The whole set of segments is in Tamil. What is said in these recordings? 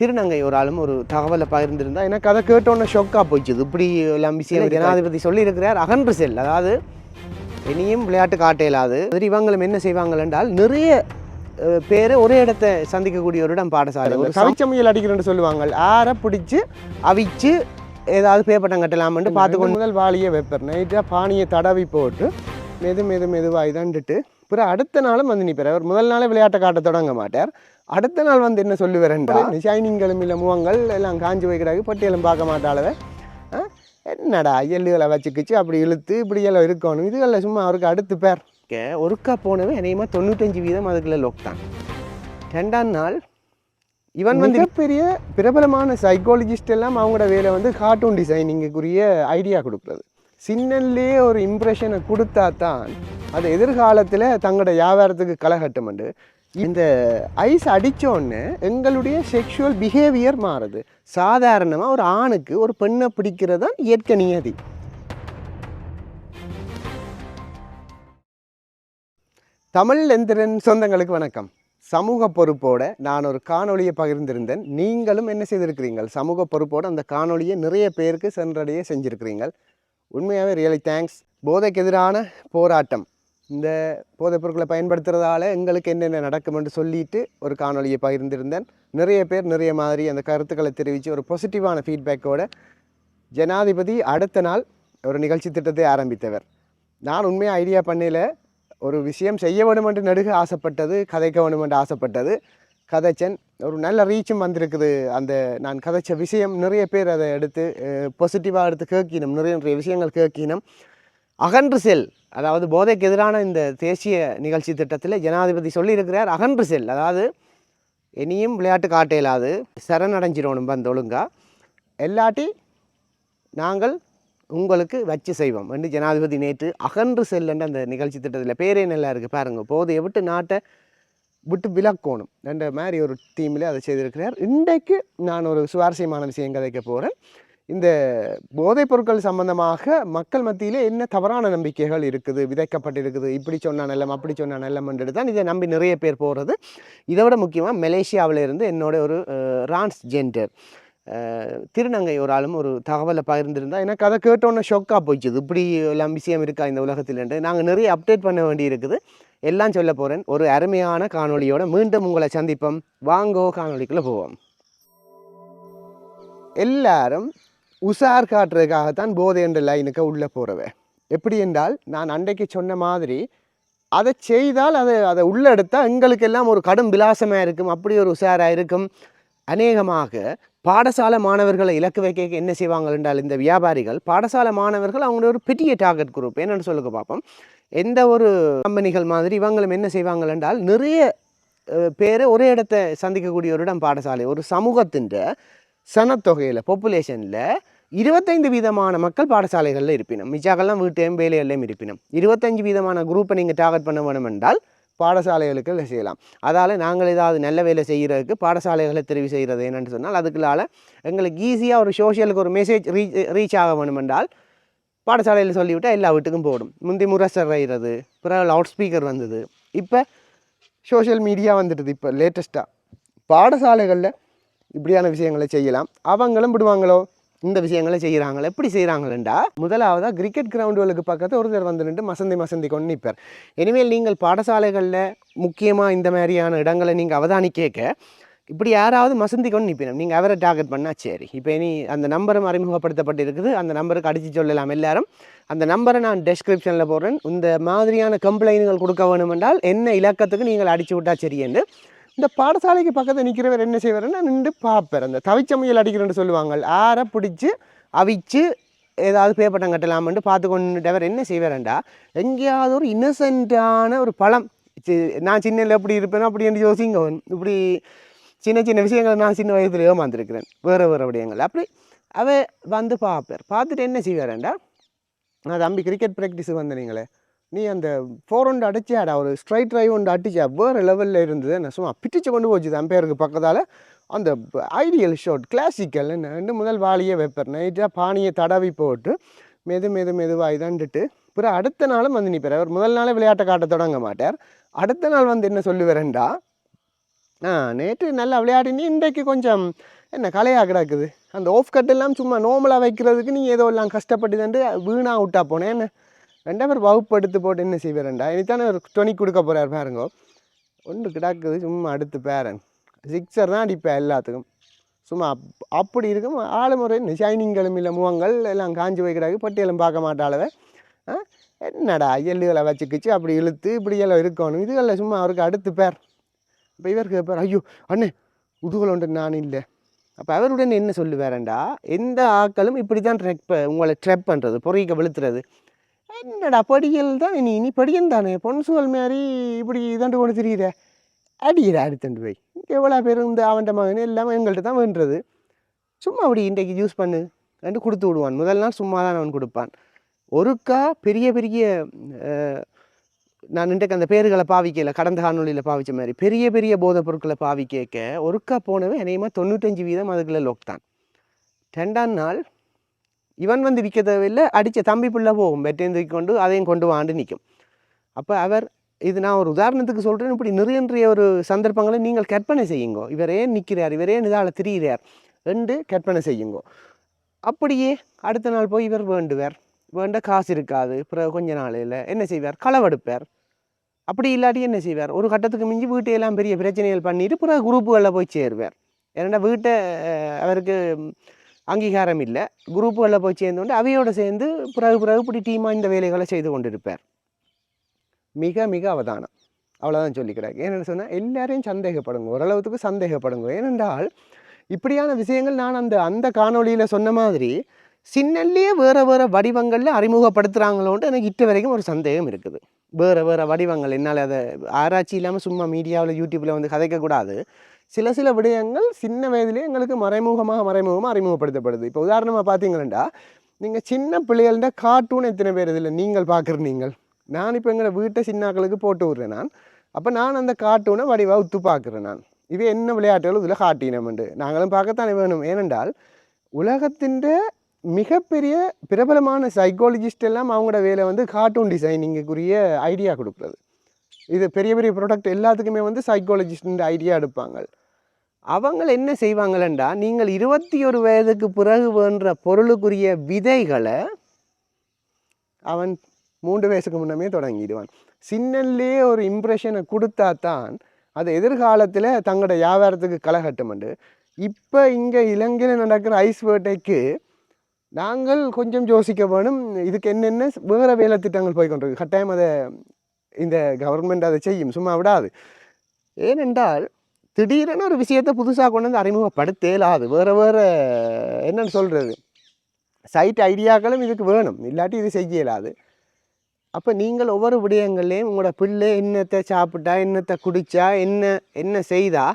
திருநங்கை ஒரு ஆளும் ஒரு தகவலை பகிர்ந்திருந்தா எனக்கு அதை கேட்டோன்னே ஷொக்காக போச்சுது இப்படி எல்லாம் விஷயம் ஜனாதிபதி சொல்லியிருக்கிறார் அகன்று செல் அதாவது இனியும் விளையாட்டு காட்ட இயலாது மாதிரி இவங்களும் என்ன செய்வாங்கள் என்றால் நிறைய பேரை ஒரே இடத்தை சந்திக்கக்கூடிய ஒரு இடம் பாடசாலை. ஒரு கவிச்சமையல் அடிக்கிறேன்னு சொல்லுவாங்க. ஆற பிடிச்சு அவிச்சு ஏதாவது பேப்பட்டம் கட்டலாம்னு பார்த்துக்கொண்டு முதல் வாளியை வைப்பர் நைட்டாக பானியை தடவி போட்டு மெது மெது மெதுவாக இதண்டுட்டு பிறகு அடுத்த நாளும் வந்து நிற்பார் அவர் முதல் நாளே விளையாட்டை காட்ட தொடங்க மாட்டார். அடுத்த நாள் வந்து என்ன சொல்லுவாரண்டா ஷைனிங்களும் இல்லை முகங்கள் எல்லாம் காஞ்சி வைக்கிறாங்க பட்டியலும் பார்க்க மாட்டாளவ. என்னடா எள்ளுகளை வச்சுக்கிச்சு அப்படி இழுத்து இப்படி எல்லாம் இருக்கணும். இதுகளில் சும்மா அவருக்கு அடுத்து பேர். ஒருக்கா போனவே அநேகமாக தொண்ணூத்தஞ்சு வீதம் அதுக்குள்ள லோக் தான் ரெண்டாம் நாள் இவன் வந்து பெரிய பிரபலமான சைக்காலஜிஸ்ட் எல்லாம் அவங்களோட வேலை வந்து கார்ட்டூன் டிசைனிங்குக்குரிய ஐடியா கொடுக்குறது. சின்னல்லே ஒரு இம்ப்ரெஷனை கொடுத்தா தான் அது எதிர்காலத்தில் தங்களோட வியாபாரத்துக்கு களைகட்டுமெண்டு இந்த ஐஸ் அடித்தோடனே எங்களுடைய செக்ஷுவல் பிஹேவியர் மாறுது. சாதாரணமாக ஒரு ஆணுக்கு ஒரு பெண்ணை பிடிக்கிறது தான் இயற்கை நியதி. தமிழ் எந்திரன் சொந்தங்களுக்கு வணக்கம். சமூக பொறுப்போட நான் ஒரு காணொளியை பகிர்ந்திருந்தேன். நீங்களும் என்ன செய்திருக்கிறீங்கள் சமூக பொறுப்போடு அந்த காணொளியை நிறைய பேருக்கு சென்றடைய செஞ்சுருக்கிறீங்கள் உண்மையாகவே ரியலி தேங்க்ஸ் போதைக்கு எதிரான போராட்டம். இந்த போதைப் பொருட்களை பயன்படுத்துறதால எங்களுக்கு என்னென்ன நடக்கும்னு சொல்லிட்டு ஒரு காணொளியை பகிர்ந்திருந்தேன். நிறைய பேர் நிறைய மாதிரி அந்த கருத்துக்களை தெரிவித்து ஒரு பாசிட்டிவான ஃபீட்பேக்கோட ஜனாதிபதி அடுத்த நாள் ஒரு நிகழ்ச்சி திட்டத்தை ஆரம்பித்தவர். நான் உண்மையாக ஐடியா பண்ணல ஒரு விஷயம் செய்ய வேணுமென்று நடுக ஆசைப்பட்டது கதைக்க வேணுமென்று ஆசைப்பட்டது. கதைச்சன் ஒரு நல்ல ரீச்சும் வந்திருக்குது. அந்த நான் கதைச்ச விஷயம் நிறைய பேர் அதை எடுத்து பாசிட்டிவாக எடுத்து கேட்கினோம் நிறைய நிறைய விஷயங்கள் கேட்கினோம். அகன்று செல் அதாவது போதைக்கு எதிரான இந்த தேசிய நிகழ்ச்சி திட்டத்தில் ஜனாதிபதி சொல்லியிருக்கிறார் அகன்று செல் அதாவது இனியும் விளையாட்டு காட்ட இயலாது சரணடைஞ்சிடணும் வந்து ஒழுங்கா. எல்லாட்டி நாங்கள் உங்களுக்கு வச்சு செய்வோம் என்று ஜனாதிபதி நேற்று அகன்று செல்லுன்ற அந்த நிகழ்ச்சி திட்டத்தில் பேரே நல்லா இருக்குது பாருங்கள் போதையை விட்டு நாட்டை விட்டு விலக்கோணும் என்ற மாதிரி ஒரு தீமில் அதை செய்திருக்கிறார். இன்றைக்கு நான் ஒரு சுவாரஸ்யமான விஷயம் கதைக்க போகிறேன் இந்த போதைப் பொருட்கள் சம்பந்தமாக மக்கள் மத்தியிலே என்ன தவறான நம்பிக்கைகள் இருக்குது விதைக்கப்பட்டிருக்குது இப்படி சொன்னால் நல்லம் அப்படி சொன்னால் நல்லம்ன்றது தான் இதை நம்பி நிறைய பேர் போகிறது இதை விட முக்கியமாக மலேசியாவில் இருந்து என்னோட ஒரு ரான்ஸ் ஜெண்டர் திருநங்கை ஒரு ஆளும் ஒரு தகவலை பகிர்ந்திருந்தா எனக்கு அதை கேட்டோன்னே ஷொக்காக போச்சுது இப்படி எல்லாம் விஷயம் இருக்கா இந்த உலகத்தில்ன்ட்டு நாங்கள் நிறைய அப்டேட் பண்ண வேண்டி இருக்குது எல்லாம் சொல்ல போகிறேன் ஒரு அருமையான காணொலியோடு மீண்டும் உங்களை சந்திப்போம். வாங்கோ காணொளிக்குள்ளே போவோம். எல்லாரும் உசார் காட்டுறதுக்காகத்தான் போதை என்ற லைனுக்கு உள்ளே போகிறவ எப்படி என்றால் நான் அன்றைக்கு சொன்ன மாதிரி அதை செய்தால் அதை அதை உள்ளே எடுத்தால் எங்களுக்கெல்லாம் ஒரு கடும் விலாசமாக இருக்கும் அப்படி ஒரு உஷாராக இருக்கும். அநேகமாக பாடசாலை மாணவர்களை இலக்கு வைக்க என்ன செய்வாங்க என்றால் இந்த வியாபாரிகள் பாடசாலை மாணவர்கள் அவங்களோட ஒரு பெரிய டார்கெட் குரூப் என்னென்னு சொல்லுங்க பார்ப்போம் எந்த ஒரு கம்பெனிகள் மாதிரி இவங்களும் என்ன செய்வாங்க என்றால் நிறைய பேரை ஒரே இடத்தை சந்திக்கக்கூடிய ஒரு இடம் பாடசாலை. ஒரு சமூகத்தின் சனத்தொகையில் பாப்புலேஷனில் இருபத்தைந்து வீதமான மக்கள் பாடசாலைகளில் இருப்பினும் மிச்சாக்கெல்லாம் வீட்டையும் வேலைகள்லையும் இருப்பினும் இருபத்தஞ்சு வீதமான குரூப்பை நீங்கள் டார்கெட் பண்ண வேணும் என்றால் பாடசாலைகளுக்கு இதை செய்யலாம். அதால் நாங்கள் ஏதாவது நல்ல வேலை செய்கிறதுக்கு பாடசாலைகளை தெரிவு செய்கிறது என்னென்னு சொன்னால் அதுக்குள்ளால் எங்களுக்கு ஈஸியாக ஒரு சோஷியலுக்கு ஒரு மெசேஜ் ரீச் ரீச் ஆக வேணும் என்றால் பாடசாலையில் சொல்லிவிட்டால் எல்லா வீட்டுக்கும் போடும். முந்தி முரசர் வரைகிறது பிறகு லவுட் ஸ்பீக்கர் வந்தது. இப்போ சோஷியல் மீடியா வந்துடுது இப்போ லேட்டஸ்ட்டாக பாடசாலைகளில் இப்படியான விஷயங்களை செய்யலாம். அவங்களும் விடுவாங்களோ? இந்த விஷயங்களை செய்கிறாங்களோ எப்படி செய்கிறாங்களா முதலாவதாக கிரிக்கெட் கிரவுண்டுகளுக்கு பக்கத்து ஒருத்தர் வந்து நின்று மசந்தி மசந்தி கொண்டு நிற்பார் இனிமேல் நீங்கள் பாடசாலைகளில் முக்கியமாக இந்த மாதிரியான இடங்களை நீங்கள் அவதானி கேட்க இப்படி யாராவது மசந்தி கொண்டு நிற்பினோம் நீங்கள் அவரை டார்கெட் பண்ணால் சரி. இப்போ இனி அந்த நம்பரும் அறிமுகப்படுத்தப்பட்டிருக்குது. அந்த நம்பருக்கு அடித்து சொல்லலாம் எல்லாரும். அந்த நம்பரை நான் டெஸ்கிரிப்ஷனில் போடுறேன். இந்த மாதிரியான கம்ப்ளைண்ட்கள் கொடுக்க வேணுமென்றால் என்ன இலக்கத்துக்கு நீங்கள் அடிச்சு விட்டா சரி என்று இந்த பாடசாலைக்கு பக்கத்தில் நிற்கிறவர் என்ன செய்வாருன்னா நின்று பார்ப்பார். அந்த தவிச்சமையல் அடிக்கிறேன்னு சொல்லுவாங்க ஆற பிடிச்சி அவிச்சு ஏதாவது பேப்பட்டம் கட்டலாம்னு பார்த்து கொண்டுட்டவர் என்ன செய்வாரண்டா எங்கேயாவது ஒரு இன்னசென்ட்டான ஒரு பழம் சி- நான் சின்னல எப்படி இருப்பேனோ அப்படி என்று யோசிங்க. இப்படி சின்ன சின்ன விஷயங்கள் நான் சின்ன வயசுல ஏமாந்துருக்கிறேன். வேறு வேறு விடயங்கள். அப்படி அவ வந்து பார்ப்பார். பார்த்துட்டு என்ன செய்வாரண்டா நான் தம்பி கிரிக்கெட் ப்ராக்டிஸுக்கு வந்தீங்களே நீ அந்த ஃபோர் ஒன்று அடிச்சாடா ஒரு ஸ்ட்ரைட் ட்ரைவ் ஒன்று அடிச்சா வேறு லெவலில் இருந்தது. நான் சும்மா பிடிச்சு கொண்டு போச்சு. அம்பையருக்கு பக்கத்தால். அந்த ஐடியல் ஷாட் கிளாசிக்கல் ரெண்டு முதல் வாளியே வைப்பார் நைட்டாக பானியை தடவி போட்டு மெது மெது மெதுவாக இதாண்டுட்டு பிறகு அடுத்த நாளும் வந்து நிற்பார் அவர் முதல் நாளே விளையாட்டை காட்ட தொடங்க மாட்டார். அடுத்த நாள் வந்து என்ன சொல்லுவாரண்டா? ஆ நேற்று நல்லா விளையாடினி இன்றைக்கு கொஞ்சம் என்ன கலையாக கிடக்குது. அந்த ஆஃப் கட் எல்லாம் சும்மா நார்மலாக வைக்கிறதுக்கு நீ ஏதோ எல்லாம் கஷ்டப்பட்டு தண்டு வீணாக விட்டா போனேன் என்ன ரெண்டாம் பேர் வகுப்பு எடுத்து போட்டு என்ன செய்வேன்டா இனித்தானே ஒரு துணி கொடுக்க போகிறார் பாருங்க. ஒன்று கிடக்குது சும்மா அடுத்து பேரன். சிக்ஸர் தான் அடிப்பேன் எல்லாத்துக்கும். சும்மா அப் அப்படி இருக்கும். ஆளுமுறை என்ன ஷைனிங்களும் இல்லை முகங்கள் எல்லாம் காஞ்சி போய் கிடக்கு. பட்டியலும் பார்க்க மாட்டாளவ ஆ? என்னடா எள்ளுகளை வச்சுக்கிச்சு அப்படி இழுத்து இப்படி எல்லாம் இருக்கணும். இதுகளில் சும்மா அவருக்கு அடுத்து பேர். இப்போ இவர் கேட்பார் ஐயோ அண்ணே உதுகுல ஒன்று நான் இல்லை. அப்போ அவருடன் என்ன சொல்லுவாரண்டா? எந்த ஆக்களும் இப்படி தான் ட்ரெக் உங்களை ட்ரெப் பண்ணுறது பொறிக்க வெளுத்துறது. என்னடா படியல் தான்? நீ நீ படியன் தானே? பொன்சுவல் மாதிரி இப்படி இதாண்டு ஒன்று தெரியுற? அடிக்கிற அடுத்தண்டு போய். எவ்வளோ பேர் இந்த அவன்ட மகன் எல்லாமே எங்கள்கிட்ட தான் வேண்டுறது சும்மா அப்படி இன்றைக்கு யூஸ் பண்ணு. ரெண்டு கொடுத்து விடுவான். முதல் நாள் சும்மா தான் அவன் கொடுப்பான். ஒருக்கா பெரிய பெரிய நான் இன்றைக்கு அந்த பேர்களை பாவிக்கல. கடந்த காணொலியில் பாவிச்ச மாதிரி. பெரிய பெரிய போதைப் பொருட்களை பாவிக்க ஒருக்கா போனவே அநேகமாக தொண்ணூத்தஞ்சு வீதம் அதுக்குள்ளே லோக் தான். ரெண்டாம் நாள் இவன் வந்து விற்க தேவையில்லை அடித்த தம்பி பிள்ளை போகும் பெட்டையும் தூக்கி கொண்டு அதையும் கொண்டு வாண்டு நிற்கும் அப்போ அவர் இது நான் ஒரு உதாரணத்துக்கு சொல்கிறேன் இப்படி நிறைய ஒரு சந்தர்ப்பங்களை நீங்கள் கற்பனை செய்யுங்கோ. இவர் ஏன் நிற்கிறார் இவர் ஏன் இதால் திரியிறார் என்று கற்பனை செய்யுங்கோ. அப்படியே அடுத்த நாள் போய் இவர் வேண்டுவார். வேண்ட காசு இருக்காது பிறகு கொஞ்ச நாளையில் என்ன செய்வார்? களவெடுப்பார். அப்படி இல்லாட்டி என்ன செய்வார்? ஒரு கட்டத்துக்கு மிஞ்சி வீட்டையெல்லாம் பெரிய பிரச்சனைகள் பண்ணிட்டு பிறகு குரூப்புகளில் போய் சேருவார். ஏன்னா வீட்டை அவருக்கு அங்கீகாரம் இல்லை குரூப்புகளில் போய் சேர்ந்தோண்டு அவையோடு சேர்ந்து பிறகு பிறகு இப்படி டீமாக இந்த வேலைகளை செய்து கொண்டிருப்பார். மிக மிக அவதானம். அவ்வளோதான் சொல்லிக்கிறார். ஏன்னு சொன்னால் எல்லாரையும் சந்தேகப்படுங்க. ஓரளவுக்கு சந்தேகப்படுங்க. ஏனென்றால் இப்படியான விஷயங்கள் நான் அந்த அந்த காணொளியில் சொன்ன மாதிரி சின்னல்லையே வேறு வேறு வடிவங்களில் அறிமுகப்படுத்துகிறாங்களோன்ட்டு எனக்கு இட்ட வரைக்கும் ஒரு சந்தேகம் இருக்குது. வேறு வேறு வடிவங்கள். என்னால் அதை ஆராய்ச்சி இல்லாமல் சும்மா மீடியாவில் யூடியூப்பில் வந்து கதைக்கக்கூடாது. சில சில விடயங்கள் சின்ன வயதிலே எங்களுக்கு மறைமுகமாக மறைமுகமாக அறிமுகப்படுத்தப்படுது. இப்போ உதாரணமாக பார்த்தீங்கன்னா நீங்கள் சின்ன பிள்ளைகள்ட கார்ட்டூன் எத்தனை பேர் இதில் நீங்கள் பார்க்குற நீங்கள் நான் இப்போ எங்களை வீட்டை சின்னாக்களுக்கு போட்டு விட்றேன் நான். அப்போ நான் அந்த கார்ட்டூனை வடிவாக உத்து பார்க்குறேன் நான். இது என்ன விளையாட்டுகள்? இதில் காட்டினோம்ண்டு நாங்களும் பார்க்கத்தானே வேணும். ஏனென்றால் உலகத்தின் மிகப்பெரிய பிரபலமான சைக்காலஜிஸ்ட் எல்லாம் அவங்களோட வேலை வந்து கார்ட்டூன் டிசைனிங்குக்குரிய ஐடியா கொடுக்குறது. இது பெரிய பெரிய ப்ராடக்ட் எல்லாத்துக்குமே வந்து சைக்காலஜிஸ்ட் ஐடியா எடுப்பாங்க. அவங்கள என்ன செய்வாங்களேண்டா? நீங்கள் இருபத்தி ஒரு வயதுக்கு பிறகு வேண்ட பொருளுக்குரிய விதைகளை அவன் மூன்று வயசுக்கு முன்னமே தொடங்கிடுவான். சின்னல்லே ஒரு இம்ப்ரெஷனை கொடுத்தா தான் அது எதிர்காலத்தில் தங்களோட வியாபாரத்துக்கு களைகட்டுமண்டு இப்போ இங்கே இலங்கையில் நடக்கிற ஐஸ் வேட்டைக்கு நாங்கள் கொஞ்சம் யோசிக்க வேணும் இதுக்கு என்னென்ன வேறு வேலை திட்டங்கள் போய் கொண்டிருக்கு? கட்டாயம் அதை இந்த கவர்மெண்ட் அதை செய்யும் சும்மா விடாது. ஏனென்றால் திடீரென ஒரு விஷயத்தை புதுசாக கொண்டு வந்து அறிமுகப்படுத்தலாது. வேறு வேறு என்னன்னு சொல்கிறது சைட் ஐடியாக்களும் இதுக்கு வேணும். இல்லாட்டி இது செய்ய இயலாது அப்போ நீங்கள் ஒவ்வொரு விடயங்கள்லேயும் உங்களோட பிள்ளை என்னத்தை சாப்பிட்டா என்னத்தை குடித்தா என்ன என்ன செய்தா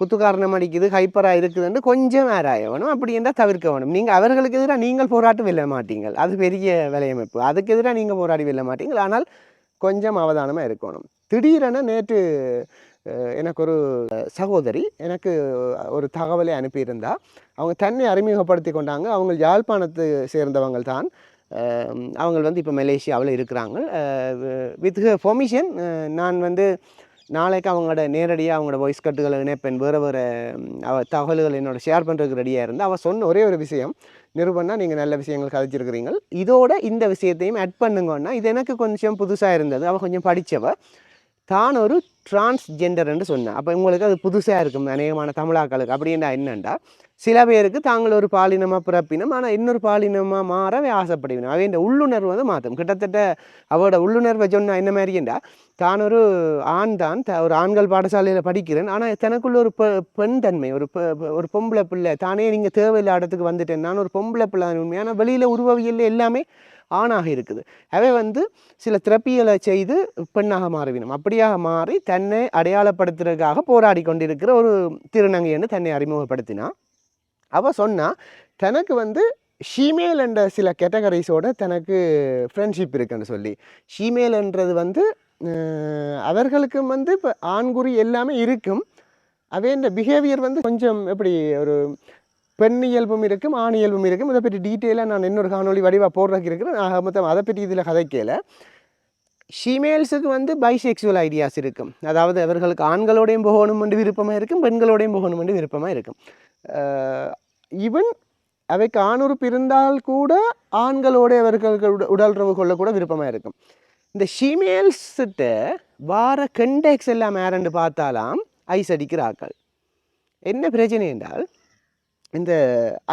குத்துக்காரணம் அடிக்குது ஹைப்பராக இருக்குதுன்னு கொஞ்சம் ஆராய வேணும். அப்படி இருந்தால் தவிர்க்க வேணும். நீங்கள் அவர்களுக்கு எதிராக நீங்கள் போராட்டம் வெல்ல மாட்டீங்கள். அது பெரிய விலையமைப்பு. அதுக்கு எதிராக நீங்கள் போராடி வெல்ல மாட்டீங்கள். ஆனால் கொஞ்சம் அவதானமாக இருக்கணும். திடீரென நேற்று எனக்கு ஒரு சகோதரி எனக்கு ஒரு தகவலை அனுப்பியிருந்தா. அவங்க தன்னை அறிமுகப்படுத்தி கொண்டாங்க. அவங்க யாழ்ப்பாணத்தை சேர்ந்தவங்கள் தான். அவங்க வந்து இப்போ மலேசியாவில் இருக்கிறாங்க. வித் ஃபொமிஷன் நான் வந்து நாளைக்கு அவங்களோட நேரடியாக அவங்களோட வாய்ஸ் கட்டுகளை இணைப்பேன். வேறு வேறு அவ தகவல்கள் என்னோட ஷேர் பண்ணுறதுக்கு ரெடியாக இருந்தால் அவள் சொன்ன ஒரே ஒரு விஷயம். நிருபம்னா நீங்கள் நல்ல விஷயங்கள் கதைச்சிருக்கிறீங்க இதோட இந்த விஷயத்தையும் ஆட் பண்ணுங்கன்னா இது எனக்கு கொஞ்சம் புதுசாக இருந்தது. அவள் கொஞ்சம் படித்தவ தான் ஒரு டிரான்ஸ்ஜெண்டர்ன்னு சொன்னேன் அப்போ உங்களுக்கு அது புதுசாக இருக்கும் அநேகமான தமிழாக்களுக்கு. அப்படின்னா என்னென்னா சில பேருக்கு தாங்கள் ஒரு பாலினமாக பிறப்பினம் ஆனால் இன்னொரு பாலினமாக மாறவே ஆசைப்படுவினம். அவை இந்த உள்ளுணர்வு வந்து மாற்றும். கிட்டத்தட்ட அவரோட உள்ளுணர்வை சொன்னால் என்ன மாதிரிண்டா? தான் ஒரு ஆண் தான் த- ஒரு ஆண்கள் பாடசாலையில் படிக்கிறேன் ஆனால் தனக்குள்ள ஒரு பெ பெண் தன்மை ஒரு ஒரு பொம்பளை பிள்ளை தானே நீங்கள் தேவையில்லை இடத்துக்கு வந்துட்டேன் நான் ஒரு பொம்பளை பிள்ளை உண்மை உண்மையான வெளியில் உருவவியல் எல்லாமே ஆணாக இருக்குது. அவை வந்து சில திறப்பியலை செய்து பெண்ணாக மாறிவிடும். அப்படியாக மாறி தன்னை அடையாளப்படுத்துறதுக்காக போராடி கொண்டிருக்கிற ஒரு திருநங்கைன்னு தன்னை அறிமுகப்படுத்தினா அவள் சொன்னால் தனக்கு வந்து ஷீமேல் என்ற சில கேட்டகரிஸோட தனக்கு ஃப்ரெண்ட்ஷிப் இருக்குன்னு சொல்லி. ஷீமேல்ன்றது வந்து அவர்களுக்கும் வந்து இப்போ ஆண்குறி எல்லாமே இருக்கும். அவே இந்த பிஹேவியர் வந்து கொஞ்சம் எப்படி ஒரு பெண் இயல்பும் இருக்கும் ஆண் இயல்பும் இருக்கும். இதை பற்றி டீட்டெயிலாக நான் இன்னொரு காணொலி வடிவாக போடுறதுக்கு இருக்கிறேன். நான் மொத்தம் அதை பற்றி இதில் கதைக்கல. ஷீமேல்ஸுக்கு வந்து பைசெக்சுவல் ஐடியாஸ் இருக்கும். அதாவது அவர்களுக்கு ஆண்களோடையும் போகணும் என்று விருப்பமாக இருக்கும் பெண்களோடையும் போகணும் என்று விருப்பமாக இருக்கும். ஈவன் அவைக்கு ஆணுறுப்பு இருந்தால் கூட ஆண்களோட அவர்களுக்கு உட- உடலுறவு கொள்ள கூட விருப்பமாக இருக்கும். இந்த ஷீமேல்ஸ்கிட்ட வார கண்டெக்ஸ் எல்லாம் யாருன்னு பார்த்தாலாம் ஐஸ் அடிக்கிற ஆக்கள் என்ன பிரச்சனை என்றால் இந்த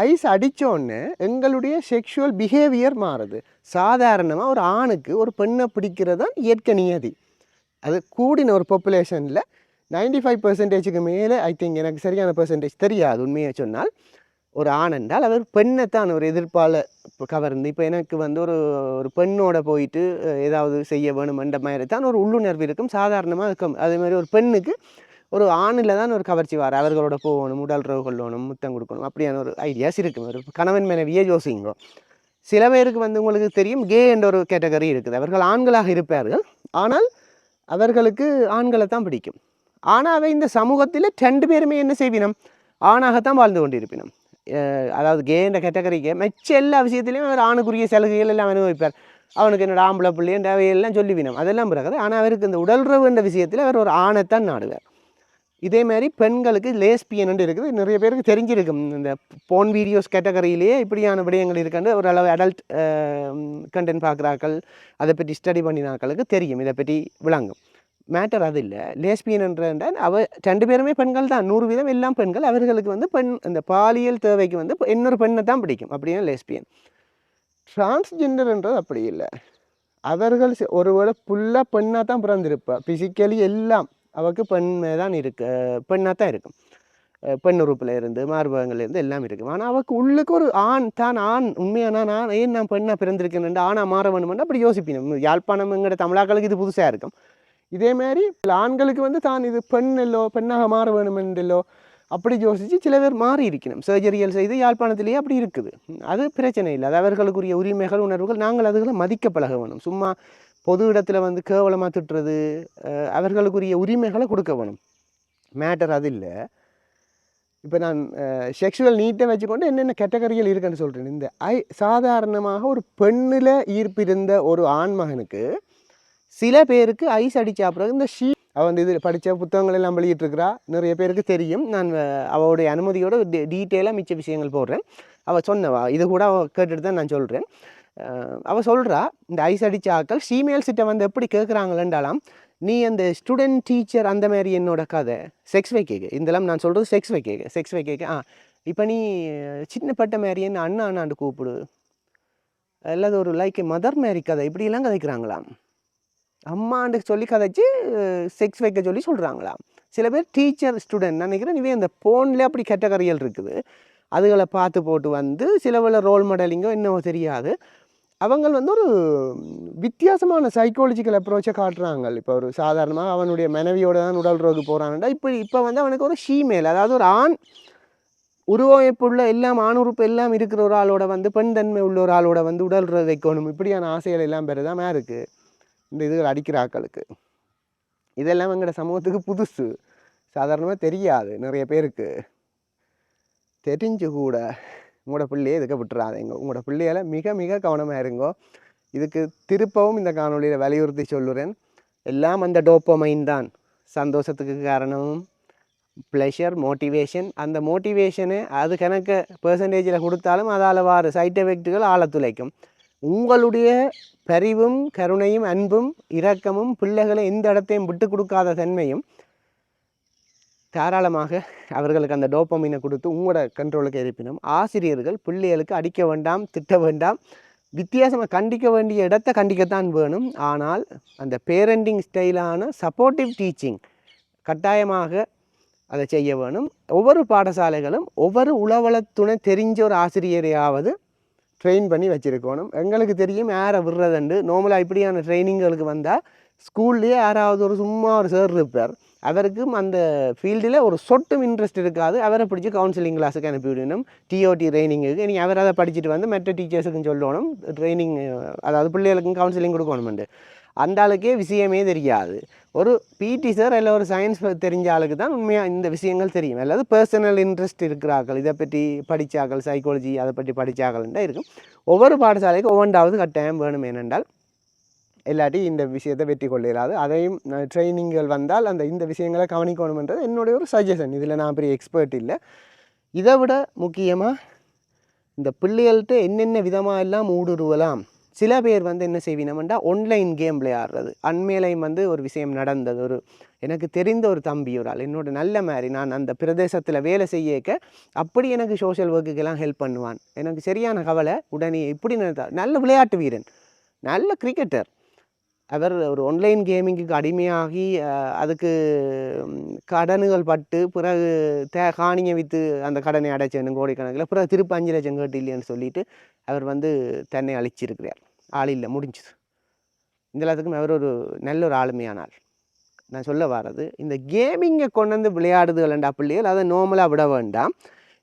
ஐஸ் அடித்தோடனே எங்களுடைய செக்ஷுவல் பிஹேவியர் மாறுது. சாதாரணமாக ஒரு ஆணுக்கு ஒரு பெண்ணை பிடிக்கிறது தான் இயற்கை நியதி. அது கூடின ஒரு பாப்புலேஷனில் நைன்டி ஃபைவ் பர்சன்டேஜுக்கு மேலே ஐ திங்க் எனக்கு சரியான பர்சன்டேஜ் தெரியாது உண்மையை சொன்னால். ஒரு ஆண் என்றால் அவர் பெண்ணைத்தான் ஒரு எதிர்ப்பால் கவர்ந்து இப்போ எனக்கு வந்து ஒரு ஒரு பெண்ணோட போயிட்டு ஏதாவது செய்ய வேணுமென்ற மாதிரி தான் ஒரு உள்ளுணர்வு இருக்கும். சாதாரணமாக இருக்கும் அதே மாதிரி ஒரு பெண்ணுக்கு ஒரு ஆணில் தான் ஒரு கவர்ச்சி வர. அவர்களோட போகணும் உடல் ரவு கொள்ளணும் முத்தம் கொடுக்கணும். அப்படியான ஒரு ஐடியாஸ் இருக்கு ஒரு கணவன் மனைவியே யோசிங்கோ. சில பேருக்கு வந்து உங்களுக்கு தெரியும் கே என்ற ஒரு கேட்டகரி இருக்குது. அவர்கள் ஆண்களாக இருப்பார்கள். ஆனால் அவர்களுக்கு ஆண்களை தான் பிடிக்கும். ஆனால் அவை இந்த சமூகத்தில் ரெண்டு பேருமே என்ன செய்வினம்? ஆணாகத்தான் வாழ்ந்து கொண்டிருப்பினம். அதாவது கே என்ற கேட்டகரிக்கு மிச்ச எல்லா விஷயத்திலையும் அவர் ஆணுக்குரிய சலுகைகள் எல்லாம் அனுபவிப்பார். அவனுக்கு என்னோட ஆம்பளை பிள்ளைன்ற அவையெல்லாம் சொல்லிவினம். அதெல்லாம் பிறகு ஆனால் அவருக்கு இந்த உடல்றவு என்ற விஷயத்தில் அவர் ஒரு ஆணைத்தான் நாடுவார். இதே மாதிரி பெண்களுக்கு லேஸ்பியன் இருக்குது. நிறைய பேருக்கு தெரிஞ்சிருக்கும். இந்த போன் வீடியோஸ் கேட்டகரியிலேயே இப்படியான விடயங்கள் இருக்காண்டு ஓரளவு அடல்ட் கண்டென்ட் பார்க்குறாக்கள் அதை பற்றி ஸ்டடி பண்ணினாக்களுக்கு தெரியும். இதை பற்றி விளங்கும். மேட்டர் அது இல்லை. லேஸ்பியன் என்ற அவ ரெண்டு பேருமே பெண்கள் தான். நூறு வீதம் எல்லாம் பெண்கள். அவர்களுக்கு வந்து பெண் இந்த பாலியல் தேவைக்கு வந்து இன்னொரு பெண்ணை தான் பிடிக்கும். அப்படின்னா லேஸ்பியன் டிரான்ஸ்ஜெண்டர்ன்றது அப்படி இல்லை. அவர்கள் ஒருவேளை ஃபுல்லாக பெண்ணாக தான் பிறந்திருப்பா. ஃபிசிக்கலி எல்லாம். அவருக்கு பெண்மை தான் இருக்கு பெண்ணாக தான் இருக்கும் பெண் உறுப்பில் இருந்து மார்பகங்கள்லேருந்து எல்லாம் இருக்கும் ஆனால் அவருக்கு உள்ளுக்கு ஒரு ஆண் தான் ஆண் உண்மையான நான் ஏன் நான் பெண்ணாக பிறந்திருக்கேன் ஆணா மாற வேணுமென்று அப்படி யோசிப்பினோம். யாழ்ப்பாணம் எங்கட தமிழாக்களுக்கு இது புதுசாக இருக்கும். இதே மாதிரி சில ஆண்களுக்கு வந்து தான் இது பெண் இல்லோ பெண்ணாக மாற வேணுமென்றோ அப்படி யோசித்து சில பேர் மாறி இருக்கணும் சர்ஜரிகள் செய்து யாழ்ப்பாணத்திலேயே அப்படி இருக்குது. அது பிரச்சனை இல்லை. அது அவர்களுக்குரிய உரிமைகள் உணர்வுகள் நாங்கள் அதுகளை மதிக்க பழக வேணும் சும்மா பொது இடத்துல வந்து கேவலமாக திட்டுறது அவர்களுக்குரிய உரிமைகளை கொடுக்க வேணும். மேட்டர் அது இல்லை. இப்போ நான் செக்ஷுவல் நீட்டை வச்சுக்கொண்டு என்னென்ன கேட்டகரிகள் இருக்குன்னு சொல்கிறேன் இந்த ஐ சாதாரணமாக ஒரு பெண்ணில் ஈர்ப்பு இருந்த ஒரு ஆண்மகனுக்கு சில பேருக்கு ஐஸ் அடிச்ச பிறகு இந்த ஷீ அவள் வந்து இது படித்த புத்தகங்கள் எல்லாம் வெளியிட்டிருக்கிறா. நிறைய பேருக்கு தெரியும். நான் அவளுடைய அனுமதியோட டீட்டெயிலாக மிச்ச விஷயங்கள் போடுறேன். அவள் சொன்னவா. இது கூட அவள் கேட்டுட்டு தான் நான் சொல்கிறேன் அவள் சொல்கிறா இந்த ஐஸ் அடித்த ஆக்கள் சிட்டை வந்து எப்படி கேட்குறாங்களேண்டாலாம் நீ அந்த ஸ்டூடெண்ட் டீச்சர் அந்த மாதிரி என்னோட கதை செக்ஸ் வைக்கேக்கு. இதெல்லாம் நான் சொல்கிறது செக்ஸ் வைக்கேக்கு. செக்ஸ் வைக்கேக்கு. ஆ இப்போ நீ சின்னப்பட்ட மாதிரி என்ன அண்ணா அண்ணாண்டு கூப்பிடு. அல்லது ஒரு லைக் மதர் மேரி கதை இப்படியெல்லாம் கதைக்கிறாங்களாம். அம்மாண்டு சொல்லி கதைச்சு செக்ஸ் வைக்க சொல்லி சொல்கிறாங்களாம் சில பேர் டீச்சர் ஸ்டூடெண்ட் நினைக்கிறேன் இவே இந்த ஃபோன்லேயே அப்படி கேட்டகரியல் இருக்குது. அதுகளை பார்த்து போட்டு வந்து சில ரோல் மாடலிங்கோ என்னவோ தெரியாது. அவங்க வந்து ஒரு வித்தியாசமான சைக்காலஜிக்கல் அப்ரோச்சை காட்டுறாங்க இப்போ ஒரு சாதாரணமாக அவனுடைய மனைவியோட தான் உடல் ரோகு போகிறான்டா இப்போ இப்போ வந்து அவனுக்கு ஒரு ஷீமேல் அதாவது ஒரு ஆண் உருவமைப்புள்ள எல்லாம் ஆண் உறுப்பு எல்லாம் இருக்கிற ஒரு ஆளோட வந்து பெண் தன்மை உள்ள ஒரு ஆளோட வந்து உடல் ரோகு வைக்கணும். இப்படியான ஆசைகள் எல்லாம் பெறுதான் இருக்குது இந்த இதுகள் அடிக்கிற ஆக்களுக்கு. இதெல்லாம் எங்களோட சமூகத்துக்கு புதுசு. சாதாரணமாக தெரியாது நிறைய பேருக்கு. தெரிஞ்சு கூட உங்களோட பிள்ளையை இதுக்கு விட்டுறாதீங்க. உங்களோட பிள்ளையால் மிக மிக கவனமாக இருங்கோ. இதுக்கு திருப்பவும் இந்த காணொளியில் வலியுறுத்தி சொல்லுறேன். எல்லாம் அந்த டோப்போமைன் தான். சந்தோஷத்துக்கு காரணமும் ப்ளஷர் மோட்டிவேஷன் அந்த மோட்டிவேஷனு அது கணக்கு பெர்சன்டேஜில் கொடுத்தாலும் அதால் வார சைட் எஃபெக்ட்டுகள் ஆழத்துளைக்கும் உங்களுடைய பரிவும் கருணையும் அன்பும் இரக்கமும் பிள்ளைகளை எந்த இடத்தையும் விட்டு கொடுக்காத தன்மையும் தாராளமாக அவர்களுக்கு அந்த டோப்பமீனை கொடுத்து உங்களோட கண்ட்ரோலுக்கு இருப்பினும் ஆசிரியர்கள் பிள்ளைகளுக்கு அடிக்க வேண்டாம் திட்ட வேண்டாம் வித்தியாசமாக கண்டிக்க வேண்டிய இடத்த கண்டிக்கத்தான் வேணும். ஆனால் அந்த பேரண்டிங் ஸ்டைலான சப்போர்ட்டிவ் டீச்சிங் கட்டாயமாக அதை செய்ய வேணும். ஒவ்வொரு பாடசாலைகளும் ஒவ்வொரு உளவளத்துணை தெரிஞ்ச ஒரு ஆசிரியரையாவது ட்ரெயின் பண்ணி வச்சுருக்கணும். எங்களுக்கு தெரியும் யாரை விடுறதுண்டு. நார்மலாக இப்படியான ட்ரைனிங்களுக்கு வந்தால் ஸ்கூல்லேயே யாராவது ஒரு சும்மா ஒரு சார் இருப்பார். அவருக்கும் அந்த ஃபீல்டில் ஒரு சொட்டும் இன்ட்ரெஸ்ட் இருக்காது. அவரை பிடிச்சி கவுன்சிலிங் கிளாஸுக்கு அனுப்பிவிடணும் டிஓடி ட்ரைனிங்குக்கு நீங்கள் அவர் அதை படிச்சுட்டு வந்து மற்ற டீச்சர்ஸுக்கும் சொல்லணும். ட்ரைனிங் அதாவது பிள்ளைகளுக்கும் கவுன்சிலிங் கொடுக்கணுமெண்டு அந்த ஆளுக்கே விஷயமே தெரியாது. ஒரு பிடி சார் இல்லை ஒரு சயின்ஸ் தெரிஞ்ச ஆளுக்கு தான் உண்மையாக இந்த விஷயங்கள் தெரியும். அல்லது பர்சனல் இன்ட்ரெஸ்ட் இருக்கிறார்கள். இதை பற்றி படித்தாக்கள் சைக்காலஜி அதை பற்றி படித்தாக்கள்ன்றா இருக்கும். ஒவ்வொரு பாடசாலைக்கும் ஒவ்வொன்றாவது கட்டாயம் வேணும். ஏனென்றால் இல்லாட்டி இந்த விஷயத்தை வெற்றி கொள்ள இயலாது அதையும் ட்ரைனிங்கள் வந்தால் அந்த இந்த விஷயங்களை கவனிக்கணுமன்றது என்னுடைய ஒரு சஜஷன் இதில் நான் பெரிய எக்ஸ்பர்ட் இல்லை. இதை விட முக்கியமாக இந்த பிள்ளைகள்கிட்ட என்னென்ன விதமாக எல்லாம் ஊடுருவலாம்? சில பேர் வந்து என்ன செய்வினோம்னா ஆன்லைன் கேம் விளையாடுறது. அண்மையிலையும் வந்து ஒரு விஷயம் நடந்தது. ஒரு எனக்கு தெரிந்த ஒரு தம்பி ஒரு ஆள். என்னோட நல்ல மாதிரி நான் அந்த பிரதேசத்தில் வேலை செய்யக்க அப்படி எனக்கு சோஷியல் ஒர்க்குக்கெல்லாம் ஹெல்ப் பண்ணுவான். எனக்கு சரியான கவலை உடனே இப்படி நல்ல விளையாட்டு வீரன். நல்ல கிரிக்கெட்டர் அவர் ஒரு ஆன்லைன் கேமிங்குக்கு அடிமையாகி அதுக்கு கடனுகள் பட்டு பிறகு தே காணியை விற்று அந்த கடனை அடைச்சேன் கோடிக்கணக்கில் பிறகு திருப்பி அஞ்சு லட்சம் கேட்டு இல்லைன்னு சொல்லிட்டு அவர் வந்து தன்னை அழிச்சிருக்கிறார். ஆள் இல்லை முடிஞ்சுது. இந்த எல்லாத்துக்கும் அவர் ஒரு நல்ல ஒரு ஆளுமையான ஆள் நான் சொல்ல வர்றது இந்த கேமிங்கை கொண்டு வந்து விளையாடுதுகளண்டா பிள்ளைகள் அதை நார்மலாக விட வேண்டாம்.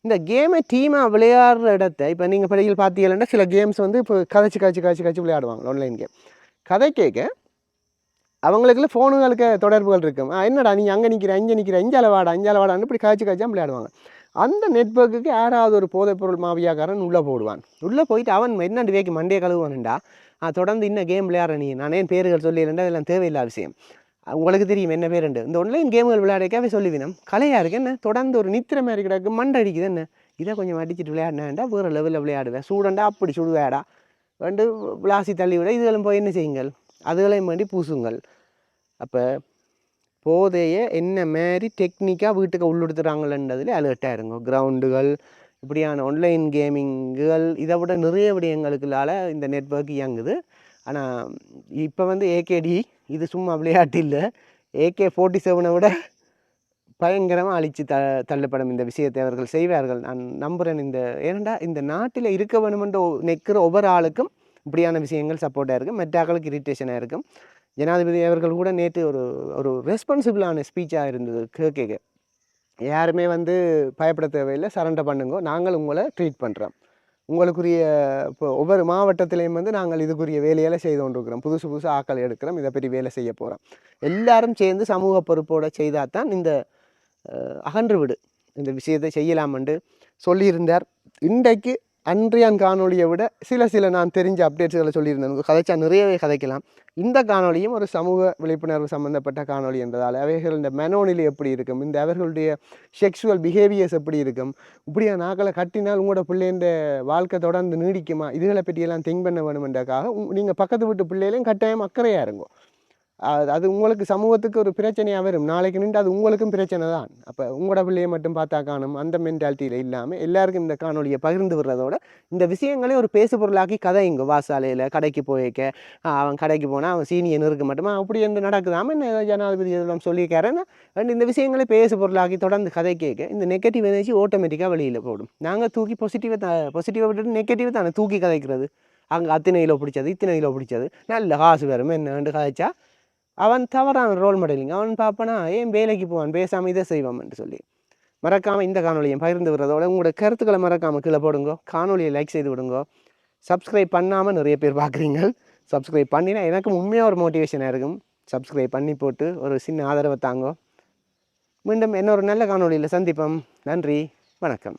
இந்த கேமை டீமாக விளையாடுற இடத்த இப்போ நீங்கள் பள்ளியில் பார்த்தீங்கன்னா சில கேம்ஸ் வந்து இப்போ கதைச்சு கதைச்சு கதைச்சு கதைச்சு விளையாடுவாங்க ஆன்லைன் கேம் கதை கேட்க அவங்களுக்குள்ள ஃபோனுகளுக்கு தொடர்புகள் இருக்கும் என்னடா நீ அங்கே நிற்கிற இங்கே நிற்கிற இஞ்சால வாடா இஞ்சால வாடான்னு இப்படி காய்ச்சி காய்ச்சி விளையாடுவாங்க. அந்த நெட்ஒர்க்குக்கு யாராவது ஒரு போதைப்பொருள் மாவியாக்காரன் உள்ளே போடுவான். உள்ளே போயிட்டு அவன் என்னண்டு வேக்கி மண்டே கழுவானுண்டா தொடர்ந்து இன்னும் கேம் விளையாடுற நீ. நான் ஏன் பேர்கள் சொல்லிடுறேன் அதெல்லாம் தேவையில்லாத விஷயம். உங்களுக்கு தெரியும் என்ன பேருண்டு இந்த ஒன்லைன் கேம்கள் விளையாடக்காவே சொல்லுவினம் கலையாக இருக்கு என்ன? தொடர்ந்து ஒரு நித்திர மாதிரி கிடக்கு மண்டை அடிக்குது என்ன? இதை கொஞ்சம் அடிச்சிட்டு விளையாடினேன்டா வேறு லெவலில் விளையாடுவேன். சூடண்டா அப்படி சுடுவேடா. வந்து விளாசி தள்ளி விட இதுகளும் போய் என்ன செய்யுங்கள்? அதுகளையும் வேண்டி பூசுங்கள். அப்போ போதைய என்ன மாதிரி டெக்னிக்காக வீட்டுக்கு உள்ளுடுத்துறாங்கன்றதுல அலர்ட்டாக இருங்க. கிரவுண்டுகள் இப்படியான ஆன்லைன் கேமிங்குகள் இதை விட நிறைய விடயங்களுக்குள்ளால இந்த நெட்வொர்க் இயங்குது. ஆனால் இப்போ வந்து ஏகேடி இது சும்மா விளையாட்டு இல்லை. ஏகே ஃபோர்ட்டி செவனை விட பயங்கரமாக அழித்து த தள்ளப்படும் இந்த விஷயத்தை அவர்கள் செய்வார்கள். நான் நம்புகிறேன் இந்த ஏனண்டா இந்த நாட்டில் இருக்க வேணுமென்ற நிற்கிற ஒவ்வொரு ஆளுக்கும் இப்படியான விஷயங்கள் சப்போர்ட்டாக இருக்கும். மற்ற ஆக்களுக்கு இரிட்டேஷனாக இருக்கும். ஜனாதிபதி அவர்கள் கூட நேற்று ஒரு ஒரு ரெஸ்பான்சிபிளான ஸ்பீச்சாக இருந்தது கேட்க யாருமே வந்து பயப்பட தேவையில்லை. சரண்டர் பண்ணுங்க. நாங்கள் உங்களை ட்ரீட் பண்ணுறோம் உங்களுக்குரிய இப்போ ஒவ்வொரு மாவட்டத்திலையும் வந்து நாங்கள் இதுக்குரிய வேலையெல்லாம் செய்து கொண்டிருக்கிறோம். புதுசு புதுசு ஆக்கள் எடுக்கிறோம். இதை பற்றி வேலை செய்ய போகிறோம் எல்லாரும் சேர்ந்து சமூக பொறுப்போடு செய்தால் தான் இந்த அகன்று விடு இந்த விஷயத்தை செய்யலாம் என்று சொல்லியிருந்தார். இன்றைக்கு அன்றையான் காணொலியை விட சில சில நான் தெரிஞ்ச அப்டேட்ஸ்களை சொல்லியிருந்தேன். கதைச்சா நிறையவே கதைக்கலாம். இந்த காணொளியும் ஒரு சமூக விழிப்புணர்வு சம்பந்தப்பட்ட காணொளி என்றதால் அவைகள் இந்த எப்படி இருக்கும்? இந்த அவர்களுடைய செக்ஷுவல் பிஹேவியர்ஸ் எப்படி இருக்கும்? இப்படியா நாக்களை கட்டினால் உங்களோட பிள்ளைன்ற வாழ்க்கை தொடர்ந்து நீடிக்குமா? இதுகளை பற்றியெல்லாம் திங்க் பண்ண வேணுமென்றக்காக நீங்கள் பக்கத்து வீட்டு பிள்ளைகளையும் கட்டாயம் அக்கறையாக இருங்கோ. அது அது உங்களுக்கு சமூகத்துக்கு ஒரு பிரச்சனையாக வரும். நாளைக்கு நின்று அது உங்களுக்கும் பிரச்சனை தான். அப்போ உங்களோட பிள்ளையை மட்டும் பார்த்தா காணும். அந்த மென்டாலிட்டியில் இல்லாமல் எல்லாருக்கும் இந்த காணொலியை பகிர்ந்து விடுறதோட இந்த விஷயங்களே ஒரு பேசு பொருளாக்கி கதை இங்கே வாசாலையில் கடைக்கு போய்க்க அவன் கடைக்கு போனால் அவன் சீனியன் இருக்க மாட்டோமா? அப்படி என்று நடக்குதாமல் என்ன ஜனாதிபதி இதெல்லாம் சொல்லியிருக்காருன்னா அண்ட் இந்த விஷயங்களே பேசு பொருளாக்கி தொடர்ந்து கதை கேட்க இந்த நெகட்டிவ் எனர்ஜி ஆட்டோமேட்டிக்காக வெளியில் போடும். நாங்கள் தூக்கி பாசிட்டிவை த பாசிட்டிவை விட்டுட்டு நெகட்டிவ் தானே தூக்கி கதைக்கிறது. அங்கே அத்தனை கிலோ பிடிச்சது இத்தனை கிலோ பிடிச்சது. நல்ல காசு வேறுமே என்னண்டு கதைச்சா? அவன் தவறான ரோல் மாடலிங் அவன் பார்ப்பனா ஏன் வேலைக்கு போவான்? பேசாமல் இதை செய்வான்னு சொல்லி. மறக்காமல் இந்த காணொலியை பகிர்ந்து விடுறதோட உங்களோட கருத்துக்களை மறக்காமல் கீழே போடுங்க. காணொலியை லைக் செய்து விடுங்க. சப்ஸ்கிரைப் பண்ணாமல் நிறைய பேர் பார்க்குறீங்க சப்ஸ்கிரைப் பண்ணினா எனக்கும் உண்மையாக ஒரு மோட்டிவேஷனாக இருக்கும். சப்ஸ்கிரைப் பண்ணி போட்டு ஒரு சின்ன ஆதரவை தாங்க. மீண்டும் இன்னொரு நல்ல காணொளியில் சந்திப்போம். நன்றி. வணக்கம்.